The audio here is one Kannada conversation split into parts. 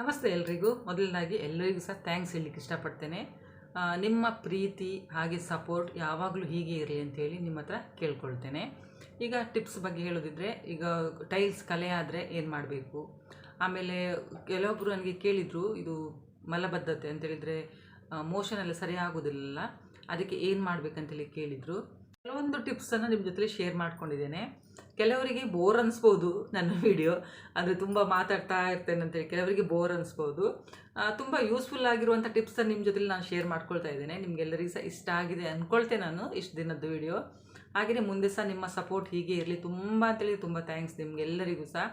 ನಮಸ್ತೆ ಎಲ್ರಿಗೂ. ಮೊದಲನಾಗಿ ಎಲ್ಲರಿಗೂ ಸಹ ಥ್ಯಾಂಕ್ಸ್ ಹೇಳಲಿಕ್ಕೆ ಇಷ್ಟಪಡ್ತೇನೆ. ನಿಮ್ಮ ಪ್ರೀತಿ ಹಾಗೆ ಸಪೋರ್ಟ್ ಯಾವಾಗಲೂ ಹೀಗೆ ಇರಲಿ ಅಂತೇಳಿ ನಿಮ್ಮ ಹತ್ರ ಕೇಳ್ಕೊಳ್ತೇನೆ. ಈಗ ಟಿಪ್ಸ್ ಬಗ್ಗೆ ಹೇಳೋದಿದ್ರೆ, ಈಗ ಟೈಲ್ಸ್ ಕಲೆ ಆದರೆ ಏನು ಮಾಡಬೇಕು? ಆಮೇಲೆ ಕೆಲವೊಬ್ಬರು ನನಗೆ ಕೇಳಿದರು, ಇದು ಮಲಬದ್ಧತೆ ಅಂತೇಳಿದರೆ ಮೋಷನ್ ಎಲ್ಲ ಸರಿ ಆಗೋದಿಲ್ಲ ಅದಕ್ಕೆ ಏನು ಮಾಡಬೇಕಂತೇಳಿ ಕೇಳಿದರು. ಕೆಲವೊಂದು ಟಿಪ್ಸನ್ನು ನಿಮ್ಮ ಜೊತೆ ಶೇರ್ ಮಾಡ್ಕೊಂಡಿದ್ದೇನೆ. ಕೆಲವರಿಗೆ ಬೋರ್ ಅನಿಸ್ಬೋದು ನನ್ನ ವಿಡಿಯೋ ಅಂದರೆ ತುಂಬ ಮಾತಾಡ್ತಾ ಇರ್ತೇನೆ ಅಂತೇಳಿ ಕೆಲವರಿಗೆ ಬೋರ್ ಅನಿಸ್ಬೋದು. ತುಂಬ ಯೂಸ್ಫುಲ್ ಆಗಿರುವಂಥ ಟಿಪ್ಸನ್ನು ನಿಮ್ಮ ಜೊತೆ ನಾನು ಶೇರ್ ಮಾಡ್ಕೊಳ್ತಾ ಇದ್ದೇನೆ. ನಿಮಗೆಲ್ಲರಿಗೂ ಸಹ ಇಷ್ಟ ಆಗಿದೆ ಅಂದ್ಕೊಳ್ತೇನೆ ನಾನು ಇಷ್ಟು ದಿನದ ವಿಡಿಯೋ ಹಾಗೆಯೇ ಮುಂದೆ ಸಹ ನಿಮ್ಮ ಸಪೋರ್ಟ್ ಹೀಗೆ ಇರಲಿ ತುಂಬ ಅಂತೇಳಿ ತುಂಬ ಥ್ಯಾಂಕ್ಸ್ ನಿಮಗೆಲ್ಲರಿಗೂ ಸಹ.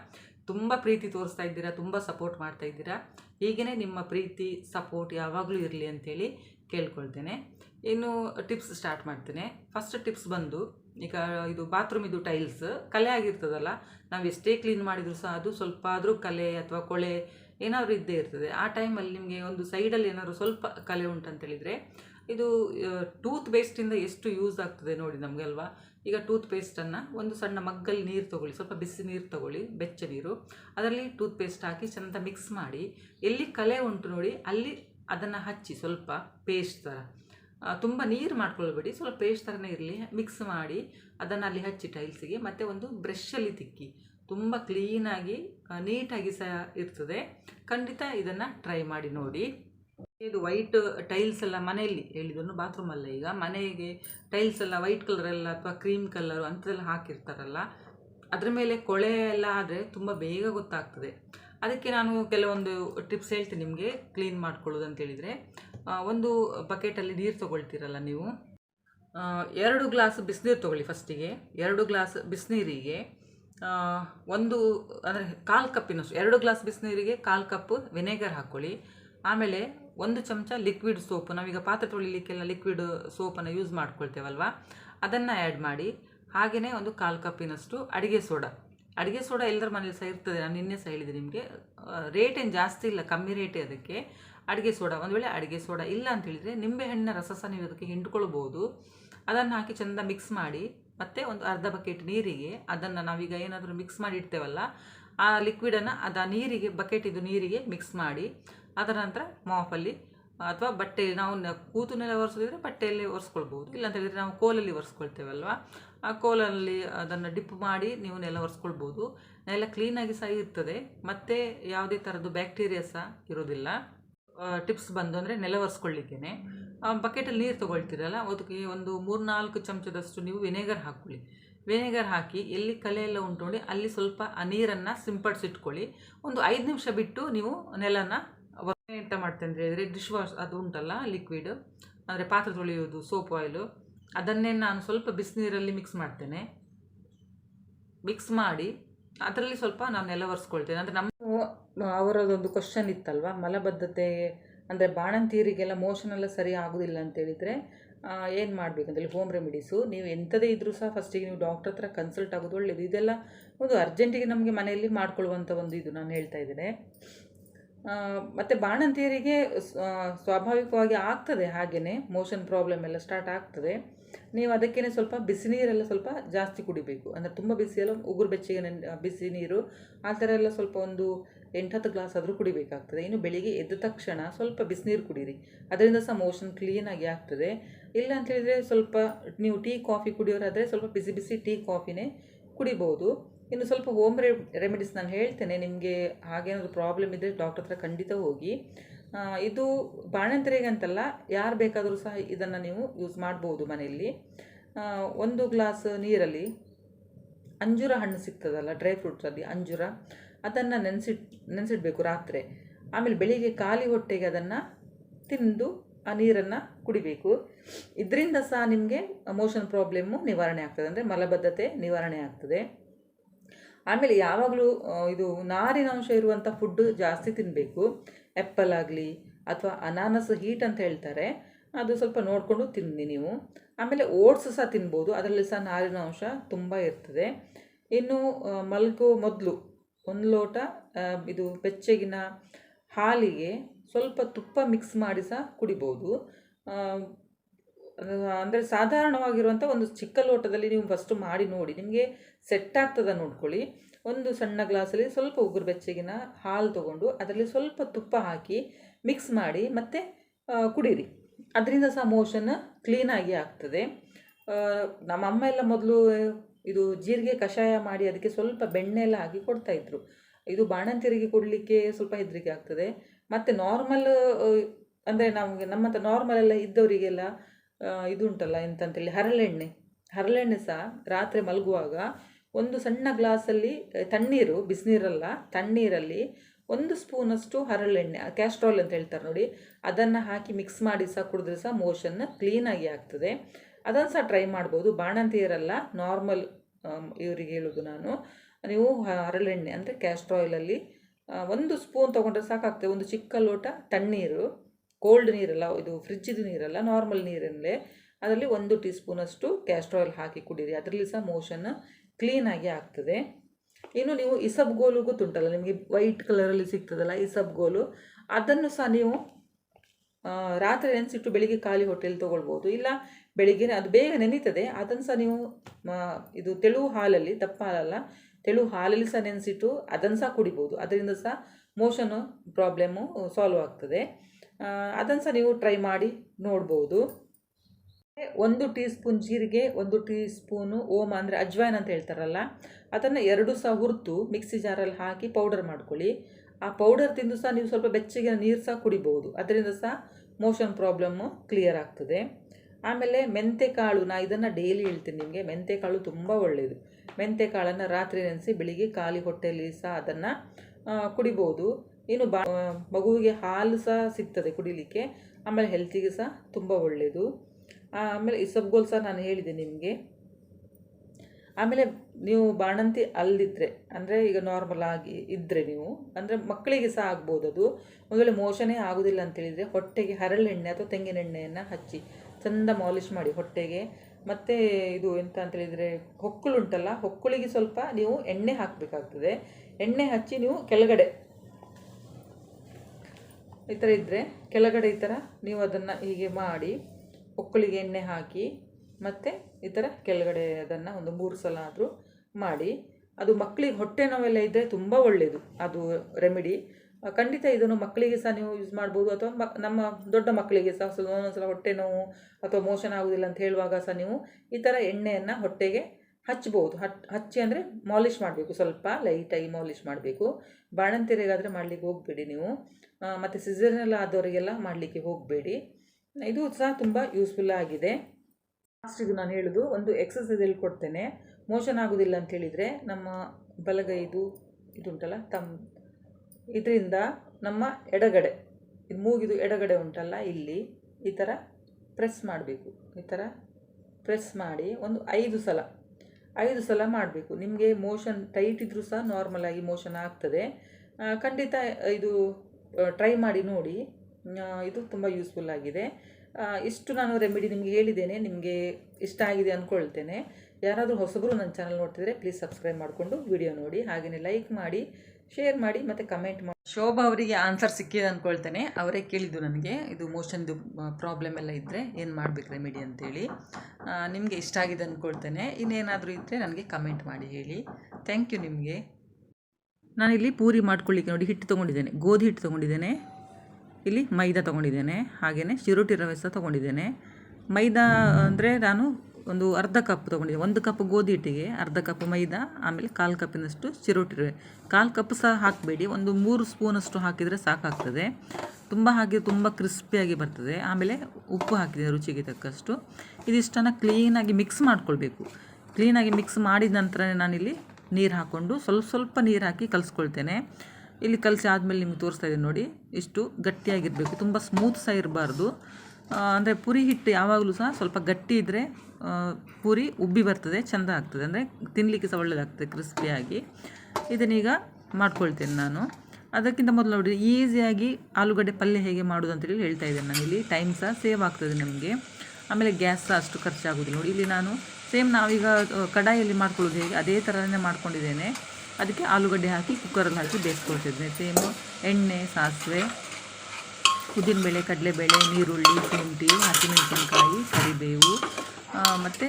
ತುಂಬ ಪ್ರೀತಿ ತೋರಿಸ್ತಾ ಇದ್ದೀರಾ, ತುಂಬ ಸಪೋರ್ಟ್ ಮಾಡ್ತಾ ಇದ್ದೀರಾ. ಹೀಗೇ ನಿಮ್ಮ ಪ್ರೀತಿ ಸಪೋರ್ಟ್ ಯಾವಾಗಲೂ ಇರಲಿ ಅಂತೇಳಿ ಕೇಳ್ಕೊಳ್ತೇನೆ. ಇನ್ನು ಟಿಪ್ಸ್ ಸ್ಟಾರ್ಟ್ ಮಾಡ್ತೇನೆ. ಫಸ್ಟ್ ಟಿಪ್ಸ್ ಬಂದು, ಈಗ ಇದು ಬಾತ್ರೂಮ್ ಇದು ಟೈಲ್ಸ್ ಕಲೆ ಆಗಿರ್ತದಲ್ಲ, ನಾವು ಎಷ್ಟೇ ಕ್ಲೀನ್ ಮಾಡಿದರೂ ಸಹ ಅದು ಸ್ವಲ್ಪ ಆದರೂ ಕಲೆ ಅಥವಾ ಕೊಳೆ ಏನಾದರೂ ಇದ್ದೇ ಇರ್ತದೆ. ಆ ಟೈಮಲ್ಲಿ ನಿಮಗೆ ಒಂದು ಸೈಡಲ್ಲಿ ಏನಾದರೂ ಸ್ವಲ್ಪ ಕಲೆ ಉಂಟಂತೇಳಿದರೆ, ಇದು ಟೂತ್ ಪೇಸ್ಟಿಂದ ಎಷ್ಟು ಯೂಸ್ ಆಗ್ತದೆ ನೋಡಿ ನಮಗೆ ಅಲ್ವಾ? ಈಗ ಟೂತ್ ಪೇಸ್ಟನ್ನು ಒಂದು ಸಣ್ಣ ಮಗ್ಗಲ್ಲಿ ನೀರು ತೊಗೊಳ್ಳಿ, ಸ್ವಲ್ಪ ಬಿಸಿ ನೀರು ತೊಗೊಳ್ಳಿ, ಬೆಚ್ಚ ನೀರು. ಅದರಲ್ಲಿ ಟೂತ್ ಪೇಸ್ಟ್ ಹಾಕಿ ಚೆಂದ ಮಿಕ್ಸ್ ಮಾಡಿ, ಎಲ್ಲಿ ಕಲೆ ಉಂಟು ನೋಡಿ, ಅಲ್ಲಿ ಅದನ್ನು ಹಚ್ಚಿ ಸ್ವಲ್ಪ ಪೇಸ್ಟ್ ಥರ ತುಂಬ ನೀರು ಮಾಡ್ಕೊಳ್ಬೇಡಿ, ಸ್ವಲ್ಪ ಪೇಸ್ಟ್ ಥರನೇ ಇರಲಿ. ಮಿಕ್ಸ್ ಮಾಡಿ ಅದನ್ನು ಅಲ್ಲಿ ಹಚ್ಚಿ ಟೈಲ್ಸಿಗೆ ಮತ್ತು ಒಂದು ಬ್ರಷಲ್ಲಿ ತಿಕ್ಕಿ. ತುಂಬ ಕ್ಲೀನಾಗಿ ನೀಟಾಗಿ ಸಹ ಇರ್ತದೆ. ಖಂಡಿತ ಇದನ್ನು ಟ್ರೈ ಮಾಡಿ ನೋಡಿ. ಇದು ವೈಟ್ ಟೈಲ್ಸ್ ಎಲ್ಲ ಮನೆಯಲ್ಲಿ ಹೇಳಿದನು ಬಾತ್ರೂಮಲ್ಲ ಈಗ. ಮನೆಗೆ ಟೈಲ್ಸ್ ಎಲ್ಲ ವೈಟ್ ಕಲರ್ ಎಲ್ಲ ಅಥವಾ ಕ್ರೀಮ್ ಕಲರು ಅಂಥದ್ದೆಲ್ಲ ಹಾಕಿರ್ತಾರಲ್ಲ, ಅದ್ರ ಮೇಲೆ ಕೊಳೆ ಎಲ್ಲ ಆದರೆ ತುಂಬ ಬೇಗ ಗೊತ್ತಾಗ್ತದೆ. ಅದಕ್ಕೆ ನಾನು ಕೆಲವೊಂದು ಟಿಪ್ಸ್ ಹೇಳ್ತೀನಿ ನಿಮಗೆ ಕ್ಲೀನ್ ಮಾಡ್ಕೊಳ್ಳೋದು ಅಂತ ಹೇಳಿದರೆ. ಒಂದು ಬಕೆಟಲ್ಲಿ ನೀರು ತೊಗೊಳ್ತೀರಲ್ಲ ನೀವು? ಎರಡು ಗ್ಲಾಸ್ ಬಿಸಿನೀರು ತೊಗೊಳ್ಳಿ ಫಸ್ಟಿಗೆ ಎರಡು ಗ್ಲಾಸ್ ಬಿಸಿನೀರಿಗೆ ಒಂದು, ಅಂದರೆ ಕಾಲು ಕಪ್ಪಿನಷ್ಟು ಎರಡು ಗ್ಲಾಸ್ ಬಿಸಿನೀರಿಗೆ ಕಾಲು ಕಪ್ ವಿನೆಗರ್ ಹಾಕ್ಕೊಳ್ಳಿ. ಆಮೇಲೆ ಒಂದು ಚಮಚ ಲಿಕ್ವಿಡ್ ಸೋಪು ನಾವೀಗ ಪಾತ್ರೆ ತೊಳಿಲಿಕ್ಕೆಲ್ಲ ಲಿಕ್ವಿಡ್ ಸೋಪನ್ನು ಯೂಸ್ ಮಾಡ್ಕೊಳ್ತೇವಲ್ವಾ? ಅದನ್ನು ಆ್ಯಡ್ ಮಾಡಿ ಹಾಗೆಯೇ ಒಂದು ಕಾಲು ಕಪ್ಪಿನಷ್ಟು ಅಡುಗೆ ಸೋಡಾ. ಅಡುಗೆ ಸೋಡಾ ಎಲ್ಲರ ಮನೇಲಿ ಸಹ ಇರ್ತದೆ ನಾನು ನಿನ್ನೆ ಸಹ ಹೇಳಿದೆ ನಿಮಗೆ ರೇಟ್ ಏನು ಜಾಸ್ತಿ ಇಲ್ಲ, ಕಮ್ಮಿ ರೇಟೇ ಅದಕ್ಕೆ ಅಡುಗೆ ಸೋಡಾ. ಒಂದು ವೇಳೆ ಅಡುಗೆ ಸೋಡಾ ಇಲ್ಲ ಅಂತ ಹೇಳಿದರೆ ನಿಂಬೆಹಣ್ಣಿನ ರಸ ಸಹ ನೀವು ಅದಕ್ಕೆ ಹಿಂಡ್ಕೊಳ್ಬೋದು ಅದನ್ನು ಹಾಕಿ ಚೆಂದ ಮಿಕ್ಸ್ ಮಾಡಿ, ಮತ್ತೆ ಒಂದು ಅರ್ಧ ಬಕೆಟ್ ನೀರಿಗೆ ಅದನ್ನು ನಾವೀಗ ಏನಾದರೂ ಮಿಕ್ಸ್ ಮಾಡಿ ಇಡ್ತೇವಲ್ಲ, ಆ ಲಿಕ್ವಿಡನ್ನು ಅದು ನೀರಿಗೆ ಬಕೆಟ್ ಇದು ನೀರಿಗೆ ಮಿಕ್ಸ್ ಮಾಡಿ, ಅದರ ನಂತರ ಮಾಫಲ್ಲಿ ಅಥವಾ ಬಟ್ಟೆ ನಾವು ಕೂತುನೆಲ್ಲ ಕೂತು ನೆಲ ಒರೆಸೋದಿದ್ರೆ ಬಟ್ಟೆಯಲ್ಲಿ ಒರೆಸ್ಕೊಳ್ಬೋದು ಇಲ್ಲ ಅಂತ ಹೇಳಿದರೆ ನಾವು ಕೋಲಲ್ಲಿ ಒರೆಸ್ಕೊಳ್ತೇವಲ್ವಾ? ಆ ಕೋಲಲ್ಲಿ ಅದನ್ನು ಡಿಪ್ ಮಾಡಿ ನೀವು ನೆಲ ಒರೆಸ್ಕೊಳ್ಬೋದು ನೆಲ ಕ್ಲೀನಾಗಿ ಸಹ ಇರ್ತದೆ. ಮತ್ತು ಯಾವುದೇ ಥರದ್ದು ಬ್ಯಾಕ್ಟೀರಿಯಾ ಸಹ ಇರೋದಿಲ್ಲ ಟಿಪ್ಸ್ ಬಂದು ಅಂದರೆ ನೆಲ ಒರೆಸ್ಕೊಳ್ಳಿಕ್ಕೇ ಬಕೆಟಲ್ಲಿ ನೀರು ತೊಗೊಳ್ತೀರಲ್ಲ, ಅದಕ್ಕೆ ಒಂದು ಮೂರ್ನಾಲ್ಕು ಚಮಚದಷ್ಟು ನೀವು ವಿನೆಗರ್ ಹಾಕ್ಕೊಳ್ಳಿ. ವಿನೆಗರ್ ಹಾಕಿ ಎಲ್ಲಿ ಕಲೆ ಎಲ್ಲ ಉಂಟು ಅಲ್ಲಿ ಸ್ವಲ್ಪ ಆ ನೀರನ್ನು ಸಿಂಪಡಿಸಿಟ್ಕೊಳ್ಳಿ. ಒಂದು ಐದು ನಿಮಿಷ ಬಿಟ್ಟು ನೀವು ನೆಲನ ಎಂತ ಮಾಡ್ತೇನೆ ಅಂದರೆ ಡಿಶ್ ವಾಶ್ ಅದು ಉಂಟಲ್ಲ ಲಿಕ್ವಿಡ್ ಅಂದರೆ ಪಾತ್ರೆ ತೊಳೆಯೋದು ಸೋಪ್ ಆಯಿಲು ಅದನ್ನೇ ನಾನು ಸ್ವಲ್ಪ ಬಿಸಿನೀರಲ್ಲಿ ಮಿಕ್ಸ್ ಮಾಡ್ತೇನೆ. ಮಿಕ್ಸ್ ಮಾಡಿ, ಅದರಲ್ಲಿ ಸ್ವಲ್ಪ ನಾನು ನೆಲ ಒರೆಸ್ಕೊಳ್ತೇನೆ. ಅಂದರೆ ನಮ್ಮ ಅವರದೊಂದು ಕ್ವಶನ್ ಇತ್ತಲ್ವ, ಮಲಬದ್ಧತೆ, ಅಂದರೆ ಬಾಣಂತೀರಿಗೆಲ್ಲ ಮೋಷನ್ ಎಲ್ಲ ಸರಿ ಆಗೋದಿಲ್ಲ ಅಂತೇಳಿದರೆ ಏನು ಮಾಡಬೇಕಂತೇಳಿ ಹೋಮ್ ರೆಮಿಡೀಸು ನೀವು ಎಂಥದೇ ಇದ್ದರೂ ಸಹ ಫಸ್ಟಿಗೆ ನೀವು ಡಾಕ್ಟರ್ ಹತ್ರ ಕನ್ಸಲ್ಟ್ ಆಗೋದು ಒಳ್ಳೆಯದು ಇದೆಲ್ಲ ಒಂದು ಅರ್ಜೆಂಟಿಗೆ ನಮಗೆ ಮನೆಯಲ್ಲಿ ಮಾಡ್ಕೊಳ್ಳುವಂಥ ಒಂದು ಇದು ನಾನು ಹೇಳ್ತಾ ಇದ್ದೇನೆ. ಮತ್ತು ಬಾಣಂತಿಯರಿಗೆ ಸ್ವಾಭಾವಿಕವಾಗಿ ಆಗ್ತದೆ ಹಾಗೆಯೇ ಮೋಷನ್ ಪ್ರಾಬ್ಲಮ್ ಎಲ್ಲ ಸ್ಟಾರ್ಟ್ ಆಗ್ತದೆ. ನೀವು ಅದಕ್ಕೇ ಸ್ವಲ್ಪ ಬಿಸಿ ನೀರೆಲ್ಲ ಸ್ವಲ್ಪ ಜಾಸ್ತಿ ಕುಡಿಬೇಕು. ಅಂದರೆ ತುಂಬ ಬಿಸಿ ಎಲ್ಲ ಉಗುರು ಬೆಚ್ಚಗೆ ಬಿಸಿ ನೀರು, ಆ ಥರ ಎಲ್ಲ ಸ್ವಲ್ಪ ಒಂದು ಎಂಟತ್ತು ಗ್ಲಾಸ್ ಆದರೂ ಕುಡಿಬೇಕಾಗ್ತದೆ. ಇನ್ನು ಬೆಳಿಗ್ಗೆ ಎದ್ದ ತಕ್ಷಣ ಸ್ವಲ್ಪ ಬಿಸಿನೀರು ಕುಡೀರಿ. ಅದರಿಂದ ಸಹ ಮೋಷನ್ ಕ್ಲೀನಾಗಿ ಆಗ್ತದೆ. ಇಲ್ಲ ಅಂತ ಹೇಳಿದರೆ ಸ್ವಲ್ಪ ನೀವು ಟೀ, ಕಾಫಿ ಕುಡಿಯೋರಾದರೆ ಸ್ವಲ್ಪ ಬಿಸಿ ಬಿಸಿ ಟೀ, ಕಾಫಿನೇ ಕುಡಿಬೋದು. ಇನ್ನು ಸ್ವಲ್ಪ ಹೋಮ್ ರೆ ರೆಮಿಡೀಸ್ ನಾನು ಹೇಳ್ತೇನೆ. ನಿಮಗೆ ಹಾಗೇನಾದ್ರು ಪ್ರಾಬ್ಲಮ್ ಇದ್ದರೆ ಡಾಕ್ಟರ್ ಹತ್ರ ಖಂಡಿತ ಹೋಗಿ. ಇದು ಬಾಣಂತರಿಗೆ ಅಂತಲ್ಲ ಯಾರು ಬೇಕಾದರೂ ಸಹ ಇದನ್ನು ನೀವು ಯೂಸ್ ಮಾಡ್ಬೋದು ಮನೆಯಲ್ಲಿ. ಒಂದು ಗ್ಲಾಸ್ ನೀರಲ್ಲಿ ಅಂಜೂರ ಹಣ್ಣು ಸಿಗ್ತದಲ್ಲ ಡ್ರೈ ಫ್ರೂಟ್ಸಲ್ಲಿ ಅಂಜೂರ, ಅದನ್ನು ನೆನೆಸಿಟ್, ನೆನೆಸಿಡಬೇಕು ರಾತ್ರಿ. ಆಮೇಲೆ ಬೆಳಿಗ್ಗೆ ಖಾಲಿ ಹೊಟ್ಟೆಗೆ ಅದನ್ನು ತಿಂದು ಆ ನೀರನ್ನು ಕುಡಿಬೇಕು. ಇದರಿಂದ ಸಹ ನಿಮಗೆ ಮೋಷನ್ ಪ್ರಾಬ್ಲಮ್ಮು ನಿವಾರಣೆ ಆಗ್ತದೆ. ಅಂದರೆ ಮಲಬದ್ಧತೆ ನಿವಾರಣೆ ಆಗ್ತದೆ. ಆಮೇಲೆ ಯಾವಾಗಲೂ ಇದು ನಾರಿನ ಅಂಶ ಇರುವಂಥ ಫುಡ್ ಜಾಸ್ತಿ ತಿನ್ನಬೇಕು ಆ್ಯಪಲ್ ಆಗಲಿ ಅಥವಾ ಅನಾನಸ್ ಹೀಟ್ ಅಂತ ಹೇಳ್ತಾರೆ. ಅದು ಸ್ವಲ್ಪ ನೋಡಿಕೊಂಡು ತಿನ್ನಿ ನೀವು. ಆಮೇಲೆ ಓಟ್ಸ್ ಸಹ ತಿನ್ಬೋದು. ಅದರಲ್ಲಿ ಸಹ ನಾರಿನ ಅಂಶ ತುಂಬ ಇರ್ತದೆ. ಇನ್ನು ಮಲ್ಕೋ ಮೊದಲು ಒಂದು ಲೋಟ ಇದು ಬೆಚ್ಚಗಿನ ಹಾಲಿಗೆ ಸ್ವಲ್ಪ ತುಪ್ಪ ಮಿಕ್ಸ್ ಮಾಡಿ ಸಹ ಕುಡಿಬೋದು. ಅಂದರೆ ಸಾಧಾರಣವಾಗಿರುವಂಥ ಒಂದು ಚಿಕ್ಕ ಲೋಟದಲ್ಲಿ ನೀವು ಫಸ್ಟು ಮಾಡಿ ನೋಡಿ, ನಿಮಗೆ ಸೆಟ್ ಆಗ್ತದ ನೋಡ್ಕೊಳ್ಳಿ. ಒಂದು ಸಣ್ಣ ಗ್ಲಾಸಲ್ಲಿ ಸ್ವಲ್ಪ ಉಗುರು ಬೆಚ್ಚಗಿನ ಹಾಲು ತೊಗೊಂಡು ಅದರಲ್ಲಿ ಸ್ವಲ್ಪ ತುಪ್ಪ ಹಾಕಿ ಮಿಕ್ಸ್ ಮಾಡಿ ಮತ್ತು ಕುಡೀರಿ. ಅದರಿಂದ ಸಹ ಮೋಷನ್ ಕ್ಲೀನಾಗಿ ಆಗ್ತದೆ. ನಮ್ಮ ಅಮ್ಮ ಎಲ್ಲ ಮೊದಲು ಇದು ಜೀರಿಗೆ ಕಷಾಯ ಮಾಡಿ ಅದಕ್ಕೆ ಸ್ವಲ್ಪ ಬೆಣ್ಣೆ ಎಲ್ಲ ಹಾಕಿ ಕೊಡ್ತಾಯಿದ್ರು ಇದು ಬಾಣಂತಿರಿಗೆ ಕೊಡಲಿಕ್ಕೆ ಸ್ವಲ್ಪ ಹೆದರಿಕೆ ಆಗ್ತದೆ. ಮತ್ತು ನಾರ್ಮಲ್ ಅಂದರೆ ನಮಗೆ ನಮ್ಮ ಹತ್ರ ನಾರ್ಮಲ್ ಎಲ್ಲ ಇದ್ದವರಿಗೆಲ್ಲ ಇದು ಉಂಟಲ್ಲ ಎಂತಂತೇಳಿ ಹರಳೆಣ್ಣೆ. ಹರಳೆಣ್ಣೆ ಸಹ ರಾತ್ರಿ ಮಲಗುವಾಗ ಒಂದು ಸಣ್ಣ ಗ್ಲಾಸಲ್ಲಿ ತಣ್ಣೀರು, ಬಿಸಿನೀರಲ್ಲ, ತಣ್ಣೀರಲ್ಲಿ ಒಂದು ಸ್ಪೂನಷ್ಟು ಹರಳೆಣ್ಣೆ, ಕ್ಯಾಸ್ಟ್ರಾಲ್ ಅಂತ ಹೇಳ್ತಾರೆ ನೋಡಿ. ಅದನ್ನು ಹಾಕಿ ಮಿಕ್ಸ್ ಮಾಡಿ ಸಹ ಕುಡಿದ್ರೆ ಸಹ ಮೋಷನ್ ಕ್ಲೀನಾಗಿ ಆಗ್ತದೆ. ಅದನ್ನು ಸಹ ಟ್ರೈ ಮಾಡ್ಬೋದು. ಬಾಣಂತಿಯರಲ್ಲ, ನಾರ್ಮಲ್ ಇವರಿಗೆ ಹೇಳೋದು ನಾನು. ನೀವು ಹರಳೆಣ್ಣೆ ಅಂದರೆ ಕ್ಯಾಸ್ಟ್ರಾಯಿಲಲ್ಲಿ ಒಂದು ಸ್ಪೂನ್ ತೊಗೊಂಡ್ರೆ ಸಾಕಾಗ್ತದೆ. ಒಂದು ಚಿಕ್ಕ ಲೋಟ ತಣ್ಣೀರು. ಕೋಲ್ಡ್ ನೀರಲ್ಲ, ಇದು ಫ್ರಿಜ್ಜಿದು ನೀರಲ್ಲ ನಾರ್ಮಲ್ ನೀರಲ್ಲೇ ಅದರಲ್ಲಿ ಒಂದು ಟೀ ಸ್ಪೂನಷ್ಟು ಕ್ಯಾಸ್ಟ್ರಾಯಿಲ್ ಹಾಕಿ ಕುಡೀರಿ. ಅದರಲ್ಲಿ ಸಹ ಮೋಷನ್ ಕ್ಲೀನಾಗಿ ಆಗ್ತದೆ. ಇನ್ನು ನೀವು ಇಸಬ್ ಗೋಲುಗೂ ತುಂಟಲ್ಲ, ನಿಮಗೆ ವೈಟ್ ಕಲರಲ್ಲಿ ಸಿಗ್ತದಲ್ಲ ಇಸಬ್ಗೋಲು ಅದನ್ನು ಸಹ ನೀವು ರಾತ್ರಿ ನೆನೆಸಿಟ್ಟು ಬೆಳಿಗ್ಗೆ ಖಾಲಿ ಹೊಟ್ಟೆಲಿ ತೊಗೊಳ್ಬೋದು. ಇಲ್ಲ ಬೆಳಿಗ್ಗೆ ಅದು ಬೇಗ ನೆನೀತದೆ, ಅದನ್ನು ಸಹ ನೀವು ಇದು ತೆಳು ಹಾಲಲ್ಲಿ, ದಪ್ಪ ಹಾಲಲ್ಲ, ತೆಳು ಹಾಲಲ್ಲಿ ಸಹ ನೆನೆಸಿಟ್ಟು ಅದನ್ನು ಸಹ ಕುಡಿಬೋದು. ಅದರಿಂದ ಸಹ ಮೋಷನು ಪ್ರಾಬ್ಲಮ್ಮು ಸಾಲ್ವ್ ಆಗ್ತದೆ. ಅದನ್ನು ಸಹ ನೀವು ಟ್ರೈ ಮಾಡಿ ನೋಡ್ಬೋದು. ಒಂದು ಟೀ ಸ್ಪೂನ್ ಜೀರಿಗೆ, ಒಂದು ಟೀ ಸ್ಪೂನು ಓಮ ಅಂದರೆ ಅಜ್ವಾಯ್ನ್ ಅಂತ ಹೇಳ್ತಾರಲ್ಲ, ಅದನ್ನು ಎರಡು ಸಹ ಹುರಿದು ಮಿಕ್ಸಿ ಜಾರಲ್ಲಿ ಹಾಕಿ ಪೌಡರ್ ಮಾಡ್ಕೊಳ್ಳಿ. ಆ ಪೌಡರ್ ತಿಂದು ಸಹ ನೀವು ಸ್ವಲ್ಪ ಬೆಚ್ಚಗಿನ ನೀರು ಸಹ ಕುಡಿಬೋದು. ಅದರಿಂದ ಸಹ ಮೋಷನ್ ಪ್ರಾಬ್ಲಮ್ಮು ಕ್ಲಿಯರ್ ಆಗ್ತದೆ. ಆಮೇಲೆ ಮೆಂತೆ ಕಾಳು ನಾ ಇದನ್ನು ಡೈಲಿ ಹೇಳ್ತೀನಿ ನಿಮಗೆ ಮೆಂತೆ ಕಾಳು ತುಂಬ ಒಳ್ಳೆಯದು ಮೆಂತೆ ಕಾಳನ್ನು ರಾತ್ರಿ ನೆನೆಸಿ ಬೆಳಿಗ್ಗೆ ಖಾಲಿ ಹೊಟ್ಟೆಯಲ್ಲಿ ಸಹ ಅದನ್ನು ಕುಡಿಬೋದು. ಇನ್ನು ಬಾ ಮಗುವಿಗೆ ಹಾಲು ಸಹ ಸಿಗ್ತದೆ ಕುಡಿಲಿಕ್ಕೆ, ಆಮೇಲೆ ಹೆಲ್ತಿಗೆ ಸಹ ತುಂಬ ಒಳ್ಳೆಯದು ಆಮೇಲೆ ಇಸಬ್ಗೋಲ್ ಸಹ ನಾನು ಹೇಳಿದೆ ನಿಮಗೆ. ಆಮೇಲೆ ನೀವು ಬಾಣಂತಿ ಅಲ್ಲಿದ್ದರೆ ಅಂದರೆ ಈಗ ನಾರ್ಮಲ್ ಆಗಿ ಇದ್ದರೆ ನೀವು, ಅಂದರೆ ಮಕ್ಕಳಿಗೆ ಸಹ ಆಗ್ಬೋದು ಅದು. ಒಂದು ಮೋಷನೇ ಆಗೋದಿಲ್ಲ ಅಂತೇಳಿದರೆ ಹೊಟ್ಟೆಗೆ ಹರಳೆಣ್ಣೆ ಅಥವಾ ತೆಂಗಿನೆಣ್ಣೆಯನ್ನು ಹಚ್ಚಿ, ಚಂದ ಮಾಲಿಷ್ ಮಾಡಿ ಹೊಟ್ಟೆಗೆ. ಮತ್ತು ಇದು ಎಂತ ಅಂತೇಳಿದರೆ ಹೊಕ್ಕಳು ಉಂಟಲ್ಲ ಹೊಕ್ಕಳಿಗೆ ಸ್ವಲ್ಪ ನೀವು ಎಣ್ಣೆ ಹಾಕಬೇಕಾಗ್ತದೆ. ಎಣ್ಣೆ ಹಚ್ಚಿ ನೀವು ಕೆಳಗಡೆ ಈ ಥರ ಇದ್ದರೆ ಕೆಳಗಡೆ ಈ ಥರ ನೀವು ಅದನ್ನು ಹೀಗೆ ಮಾಡಿ ಒಕ್ಕಳಿಗೆ ಎಣ್ಣೆ ಹಾಕಿ ಮತ್ತು ಈ ಥರ ಕೆಳಗಡೆ ಅದನ್ನು ಒಂದು ಮೂರು ಸಲ ಆದರೂ ಮಾಡಿ. ಅದು ಮಕ್ಕಳಿಗೆ ಹೊಟ್ಟೆ ನೋವೆಲ್ಲ ಇದ್ದರೆ ತುಂಬ ಒಳ್ಳೆಯದು ಅದು ರೆಮಿಡಿ ಖಂಡಿತ ಇದನ್ನು ಮಕ್ಕಳಿಗೆ ಸಹ ನೀವು ಯೂಸ್ ಮಾಡ್ಬೋದು ಅಥವಾ ಮಕ್ ನಮ್ಮ ದೊಡ್ಡ ಮಕ್ಕಳಿಗೆ ಸಹ ಸ್ವಲ್ಪ ಒಂದೊಂದ್ಸಲ ಹೊಟ್ಟೆ ನೋವು ಅಥವಾ ಮೋಷನ್ ಆಗೋದಿಲ್ಲ ಅಂತ ಹೇಳುವಾಗ ಸಹ ನೀವು ಈ ಥರ ಎಣ್ಣೆಯನ್ನು ಹೊಟ್ಟೆಗೆ ಹಚ್ಬೋದು. ಹಚ್ ಹಚ್ಚಿ ಅಂದರೆ ಮಾಲಿಷ್ ಮಾಡಬೇಕು. ಸ್ವಲ್ಪ ಲೈಟಾಗಿ ಮಾಲಿಷ್ ಮಾಡಬೇಕು. ಬಾಣಂತಿರೆಗಾದರೆ ಮಾಡಲಿಕ್ಕೆ ಹೋಗಬೇಡಿ ನೀವು. ಮತ್ತು ಸಿಸರ್ನೆಲ್ಲ ಆದವರಿಗೆಲ್ಲ ಮಾಡಲಿಕ್ಕೆ ಹೋಗಬೇಡಿ. ಇದು ಸಹ ತುಂಬ ಯೂಸ್ಫುಲ್ ಆಗಿದೆ. ಲಾಸ್ಟ್ ಇದು ನಾನು ಹೇಳೋದು, ಒಂದು ಎಕ್ಸಸೈಸ್ ಹೇಳ್ಕೊಡ್ತೇನೆ ಮೋಷನ್ ಆಗೋದಿಲ್ಲ ಅಂತ ಹೇಳಿದರೆ ನಮ್ಮ ಬಲಗೈದು ಇದುಂಟಲ್ಲ ತಮ್, ಇದರಿಂದ ನಮ್ಮ ಎಡಗಡೆ, ಇದು ಮೂಗಿದು ಎಡಗಡೆ ಉಂಟಲ್ಲ ಇಲ್ಲಿ, ಈ ಥರ ಪ್ರೆಸ್ ಮಾಡಬೇಕು. ಈ ಥರ ಪ್ರೆಸ್ ಮಾಡಿ ಒಂದು ಐದು ಸಲ ಐದು ಸಲ ಮಾಡಬೇಕು. ನಿಮಗೆ ಮೋಷನ್ ಟೈಟ್ ಇದ್ದರೂ ಸಹ ನಾರ್ಮಲ್ ಆಗಿ ಮೋಷನ್ ಆಗ್ತದೆ. ಖಂಡಿತ ಇದು ಟ್ರೈ ಮಾಡಿ ನೋಡಿ. ಇದು ತುಂಬ ಯೂಸ್ಫುಲ್ ಆಗಿದೆ. ಇಷ್ಟು ನಾನು ರೆಮಿಡಿ ನಿಮಗೆ ಹೇಳಿದ್ದೇನೆ. ನಿಮಗೆ ಇಷ್ಟ ಆಗಿದೆ ಅಂದ್ಕೊಳ್ತೇನೆ ಯಾರಾದರೂ ಹೊಸಬರು ನನ್ನ ಚಾನಲ್ ನೋಡ್ತಿದ್ರೆ ಪ್ಲೀಸ್ ಸಬ್ಸ್ಕ್ರೈಬ್ ಮಾಡಿಕೊಂಡು ವಿಡಿಯೋ ನೋಡಿ. ಹಾಗೆಯೇ ಲೈಕ್ ಮಾಡಿ ಶೇರ್ ಮಾಡಿ, ಮತ್ತು ಕಮೆಂಟ್ ಮಾಡಿ ಶೋಭಾ ಅವರಿಗೆ ಆನ್ಸರ್ ಸಿಕ್ಕಿದೆ ಅಂದ್ಕೊಳ್ತೇನೆ ಅವರೇ ಕೇಳಿದ್ದು ನನಗೆ. ಇದು ಮೋಷನ್ದು ಪ್ರಾಬ್ಲಮ್ ಎಲ್ಲ ಇದ್ದರೆ ಏನು ಮಾಡಬೇಕು ರೆಮಿಡಿ ಅಂತೇಳಿ. ನಿಮಗೆ ಇಷ್ಟ ಆಗಿದೆ ಅಂದ್ಕೊಳ್ತೇನೆ ಇನ್ನೇನಾದರೂ ಇದ್ದರೆ ನನಗೆ ಕಮೆಂಟ್ ಮಾಡಿ ಹೇಳಿ. ಥ್ಯಾಂಕ್ ಯು ನಿಮಗೆ. ನಾನಿಲ್ಲಿ ಪೂರಿ ಮಾಡ್ಕೊಳ್ಳಿಕ್ಕೆ ನೋಡಿ, ಹಿಟ್ಟು ತೊಗೊಂಡಿದ್ದೇನೆ. ಗೋಧಿ ಹಿಟ್ಟು ತೊಗೊಂಡಿದ್ದೇನೆ. ಇಲ್ಲಿ ಮೈದಾ ತೊಗೊಂಡಿದ್ದೇನೆ. ಹಾಗೆಯೇ ಚಿರೋಟಿ ರವೆ ಸಹ ತೊಗೊಂಡಿದ್ದೇನೆ. ಮೈದಾ ಅಂದರೆ ನಾನು ಒಂದು ಅರ್ಧ ಕಪ್ ತೊಗೊಂಡಿದ್ದೆ. ಒಂದು ಕಪ್ ಗೋಧಿ ಹಿಟ್ಟಿಗೆ, ಅರ್ಧ ಕಪ್ ಮೈದಾ, ಆಮೇಲೆ ಕಾಲು ಕಪ್ಪಿನಷ್ಟು ಚಿರೋಟಿ ರವೆ. ಕಾಲು ಕಪ್ ಸಹ ಹಾಕಬೇಡಿ. ಒಂದು ಮೂರು ಸ್ಪೂನಷ್ಟು ಹಾಕಿದರೆ ಸಾಕಾಗ್ತದೆ. ತುಂಬ ಹಾಕಿ ತುಂಬ ಕ್ರಿಸ್ಪಿಯಾಗಿ ಬರ್ತದೆ. ಆಮೇಲೆ ಉಪ್ಪು ಹಾಕಿದೆ ರುಚಿಗೆ ತಕ್ಕಷ್ಟು. ಇದಿಷ್ಟನ್ನು ಕ್ಲೀನಾಗಿ ಮಿಕ್ಸ್ ಮಾಡ್ಕೊಳ್ಬೇಕು. ಕ್ಲೀನಾಗಿ ಮಿಕ್ಸ್ ಮಾಡಿದ ನಂತರ ನಾನಿಲ್ಲಿ ನೀರು ಹಾಕ್ಕೊಂಡು ಸ್ವಲ್ಪ ಸ್ವಲ್ಪ ನೀರು ಹಾಕಿ ಕಲಿಸ್ಕೊಳ್ತೇನೆ. ಇಲ್ಲಿ ಕಲಸಿ ಆದಮೇಲೆ ನಿಮ್ಗೆ ತೋರಿಸ್ತಾ ಇದ್ದೀನಿ ನೋಡಿ, ಇಷ್ಟು ಗಟ್ಟಿಯಾಗಿರಬೇಕು, ತುಂಬ ಸ್ಮೂತ್ ಸಹ ಇರಬಾರ್ದು. ಅಂದರೆ ಪುರಿ ಹಿಟ್ಟು ಯಾವಾಗಲೂ ಸಹ ಸ್ವಲ್ಪ ಗಟ್ಟಿ ಇದ್ದರೆ ಪೂರಿ ಉಬ್ಬಿ ಬರ್ತದೆ, ಚೆಂದ ಆಗ್ತದೆ. ಅಂದರೆ ತಿನ್ನಲಿಕ್ಕೆ ಸಹ ಒಳ್ಳೆಯದಾಗ್ತದೆ ಕ್ರಿಸ್ಪಿಯಾಗಿ ಇದನ್ನೀಗ ಮಾಡ್ಕೊಳ್ತೇನೆ ನಾನು. ಅದಕ್ಕಿಂತ ಮೊದಲು ನೋಡಿ ಈಸಿಯಾಗಿ ಆಲೂಗಡ್ಡೆ ಪಲ್ಯ ಹೇಗೆ ಮಾಡೋದು ಅಂತೇಳಿ ಹೇಳ್ತಾ ಇದ್ದೇನೆ ಇಲ್ಲಿ ಟೈಮ್ ಸಹ ಸೇವ್ ಆಗ್ತದೆ ನಮಗೆ. ಆಮೇಲೆ ಗ್ಯಾಸ್ ಸಹ ಅಷ್ಟು ಖರ್ಚಾಗೋದಿಲ್ಲ ನೋಡಿ. ಇಲ್ಲಿ ನಾನು ಸೇಮ್ ನಾವೀಗ ಕಡಾಯಿಯಲ್ಲಿ ಮಾಡ್ಕೊಳ್ಳೋದು ಹೇಗೆ, ಅದೇ ಥರನೇ ಮಾಡ್ಕೊಂಡಿದ್ದೇನೆ. ಅದಕ್ಕೆ ಆಲೂಗಡ್ಡೆ ಹಾಕಿ, ಕುಕ್ಕರಲ್ಲಿ ಹಾಕಿ ಬೇಯಿಸ್ಕೊಳ್ತಿದ್ದೇನೆ. ಸೇಮು ಎಣ್ಣೆ, ಸಾಸಿವೆ, ಉದ್ದಿನಬೇಳೆ, ಕಡಲೆಬೇಳೆ ನೀರುಳ್ಳಿ ಶುಂಠಿ, ಹಸಿಮೆಣಸಿನಕಾಯಿ, ಕರಿಬೇವು ಮತ್ತು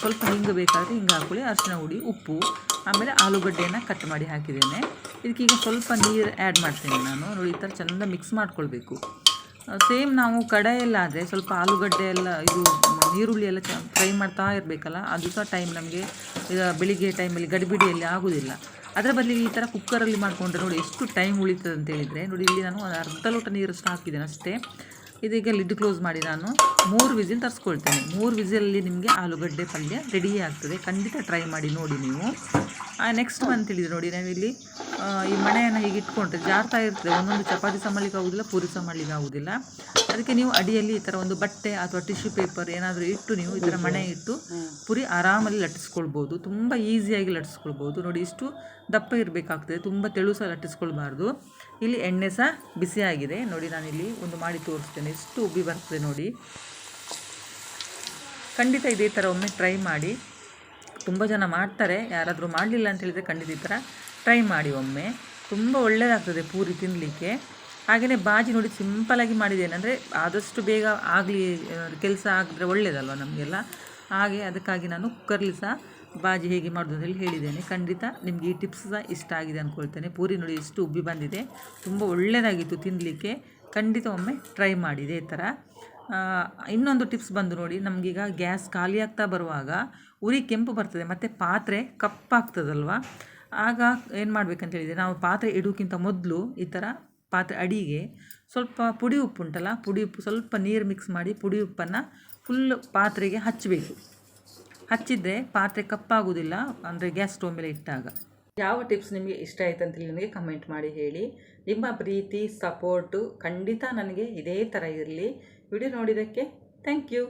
ಸ್ವಲ್ಪ ಹಿಂಗೆ ಬೇಕಾದರೆ ಹಿಂಗೆ ಹಾಕೊಳ್ಳಿ. ಅರಿಶಿನ ಹುಡಿ, ಉಪ್ಪು, ಆಮೇಲೆ ಆಲೂಗಡ್ಡೆಯನ್ನು ಕಟ್ ಮಾಡಿ ಹಾಕಿದ್ದೇನೆ. ಇದಕ್ಕೀಗ ಸ್ವಲ್ಪ ನೀರು ಆ್ಯಡ್ ಮಾಡ್ತೇನೆ ನಾನು. ನೋಡಿ, ಈ ಥರ ಚೆಂದ ಮಿಕ್ಸ್ ಮಾಡ್ಕೊಳ್ಬೇಕು. ಸೇಮ್ ನಾವು ಕಡಾಯಲ್ಲಾದರೆ ಸ್ವಲ್ಪ ಆಲೂಗಡ್ಡೆ ಎಲ್ಲ, ಇದು ಈರುಳ್ಳಿ ಎಲ್ಲ ಫ್ರೈ ಮಾಡ್ತಾ ಇರಬೇಕಲ್ಲ, ಅದು ಸಹ ಟೈಮ್ ನಮಗೆ, ಈಗ ಬೆಳಿಗ್ಗೆ ಟೈಮಲ್ಲಿ ಗಡಿಬಿಡಿಯಲ್ಲಿ ಆಗೋದಿಲ್ಲ. ಅದರ ಬದಲು ಈ ಥರ ಕುಕ್ಕರಲ್ಲಿ ಮಾಡಿಕೊಂಡ್ರೆ ನೋಡಿ ಎಷ್ಟು ಟೈಮ್ ಉಳಿತದೆ ಅಂತ ಹೇಳಿದರೆ, ನೋಡಿ ಇಲ್ಲಿ ನಾನು ಒಂದು ಅರ್ಧ ಲೋಟ ನೀರಷ್ಟು ಹಾಕಿದ್ದೇನೆ ಅಷ್ಟೇ. ಇದೀಗ ಲಿಡ್ ಕ್ಲೋಸ್ ಮಾಡಿ ನಾನು ಮೂರು ವಿಸಿಲ್ ತರಿಸ್ಕೊಳ್ತೇನೆ. ಮೂರು ವಿಸಿಲಲ್ಲಿ ನಿಮಗೆ ಆಲೂಗಡ್ಡೆ ಪಲ್ಯ ರೆಡಿ ಆಗ್ತದೆ. ಖಂಡಿತ ಟ್ರೈ ಮಾಡಿ ನೋಡಿ ನೀವು. ನೆಕ್ಸ್ಟ್ ಮಂತ್ ಹೇಳಿದ್ರೆ ನೋಡಿ ನಾವಿಲ್ಲಿ ಈ ಮಣೆಯನ್ನು ಹೀಗೆ ಇಟ್ಕೊಂಡ್ರೆ ಜಾರ್ತಾ ಇರ್ತದೆ. ಒಂದೊಂದು ಚಪಾತಿ ಸಂಬಳಿಗೆ ಆಗೋದಿಲ್ಲ ಪೂರಿ ಸಂಬಳಿಗೆ ಆಗೋದಿಲ್ಲ. ಅದಕ್ಕೆ ನೀವು ಅಡಿಯಲ್ಲಿ ಈ ಥರ ಒಂದು ಬಟ್ಟೆ ಅಥವಾ ಟಿಶ್ಯೂ ಪೇಪರ್ ಏನಾದರೂ ಇಟ್ಟು ನೀವು ಈ ಥರ ಮಣೆ ಇಟ್ಟು ಪುರಿ ಆರಾಮಲ್ಲಿ ಲಟ್ಟಿಸ್ಕೊಳ್ಬೋದು. ತುಂಬ ಈಸಿಯಾಗಿ ಲಟ್ಟಿಸ್ಕೊಳ್ಬೋದು. ನೋಡಿ ಇಷ್ಟು ದಪ್ಪ ಇರಬೇಕಾಗ್ತದೆ. ತುಂಬ ತೆಳು ಸಹ ಲಟ್ಟಿಸ್ಕೊಳ್ಬಾರ್ದು. ಇಲ್ಲಿ ಎಣ್ಣೆ ಸಹ ಬಿಸಿಯಾಗಿದೆ ನೋಡಿ ನಾನಿಲ್ಲಿ ಒಂದು ಮಾಡಿ ತೋರಿಸ್ತೇನೆ. ಇಷ್ಟು ಉಬ್ಬಿ ಬರ್ತದೆ ನೋಡಿ. ಖಂಡಿತ ಇದೇ ಥರ ಒಮ್ಮೆ ಟ್ರೈ ಮಾಡಿ. ತುಂಬ ಜನ ಮಾಡ್ತಾರೆ. ಯಾರಾದರೂ ಮಾಡಲಿಲ್ಲ ಅಂತ ಹೇಳಿದರೆ ಖಂಡಿತ ಈ ಥರ ಟ್ರೈ ಮಾಡಿ ಒಮ್ಮೆ. ತುಂಬ ಒಳ್ಳೆಯದಾಗ್ತದೆ ಪೂರಿ ತಿನ್ನಲಿಕ್ಕೆ ಹಾಗೆಯೇ ಬಾಜಿ ನೋಡಿ ಸಿಂಪಲಾಗಿ ಮಾಡಿದ್ದೇನೆ ಅಂದರೆ ಆದಷ್ಟು ಬೇಗ ಆಗಲಿ, ಕೆಲಸ ಆಗಿದ್ರೆ ಒಳ್ಳೆಯದಲ್ವ ನಮಗೆಲ್ಲ? ಹಾಗೆ ಅದಕ್ಕಾಗಿ ನಾನು ಕುಕ್ಕರ್ಲಿ ಸಹ ಬಾಜಿ ಹೇಗೆ ಮಾಡೋದು ಅಂತ ಹೇಳಿ ಹೇಳಿದ್ದೇನೆ. ಖಂಡಿತ ನಿಮಗೆ ಈ ಟಿಪ್ಸ್ ಸಹ ಇಷ್ಟ ಆಗಿದೆ ಅಂದ್ಕೊಳ್ತೇನೆ ಪೂರಿ ನೋಡಿ ಎಷ್ಟು ಉಬ್ಬಿ ಬಂದಿದೆ. ತುಂಬ ಒಳ್ಳೆಯದಾಗಿತ್ತು ತಿನ್ನಲಿಕ್ಕೆ ಖಂಡಿತ ಒಮ್ಮೆ ಟ್ರೈ ಮಾಡಿ ಇದೇ ಥರ ಇನ್ನೊಂದು ಟಿಪ್ಸ್ ಬಂದು ನೋಡಿ. ನಮಗೀಗ ಗ್ಯಾಸ್ ಖಾಲಿ ಬರುವಾಗ ಉರಿ ಕೆಂಪು ಬರ್ತದೆ. ಮತ್ತು ಪಾತ್ರೆ ಕಪ್ಪಾಗ್ತದಲ್ವ? ಆಗ ಏನು ಮಾಡ್ಬೇಕಂತ ಹೇಳಿದರೆ, ನಾವು ಪಾತ್ರೆ ಇಡೋಕ್ಕಿಂತ ಮೊದಲು ಈ ಥರ ಪಾತ್ರೆ ಅಡಿಗೆ ಸ್ವಲ್ಪ ಪುಡಿ ಉಪ್ಪು ಉಂಟಲ್ಲ, ಪುಡಿ ಉಪ್ಪು ಸ್ವಲ್ಪ ನೀರು ಮಿಕ್ಸ್ ಮಾಡಿ ಪುಡಿ ಉಪ್ಪನ್ನು ಫುಲ್ ಪಾತ್ರೆಗೆ ಹಚ್ಚಬೇಕು ಹಚ್ಚಿದರೆ ಪಾತ್ರೆ ಕಪ್ಪಾಗೋದಿಲ್ಲ ಅಂದರೆ ಗ್ಯಾಸ್ ಸ್ಟೋವ್ ಮೇಲೆ ಇಟ್ಟಾಗ. ಯಾವ ಟಿಪ್ಸ್ ನಿಮಗೆ ಇಷ್ಟ ಆಯ್ತು ಅಂತ ಹೇಳಿ ನನಗೆ ಕಮೆಂಟ್ ಮಾಡಿ ಹೇಳಿ. ನಿಮ್ಮ ಪ್ರೀತಿ ಸಪೋರ್ಟು ಖಂಡಿತ ನನಗೆ ಇದೇ ಥರ ಇರಲಿ. ವಿಡಿಯೋ ನೋಡಿದ್ದಕ್ಕೆ ಥ್ಯಾಂಕ್ ಯು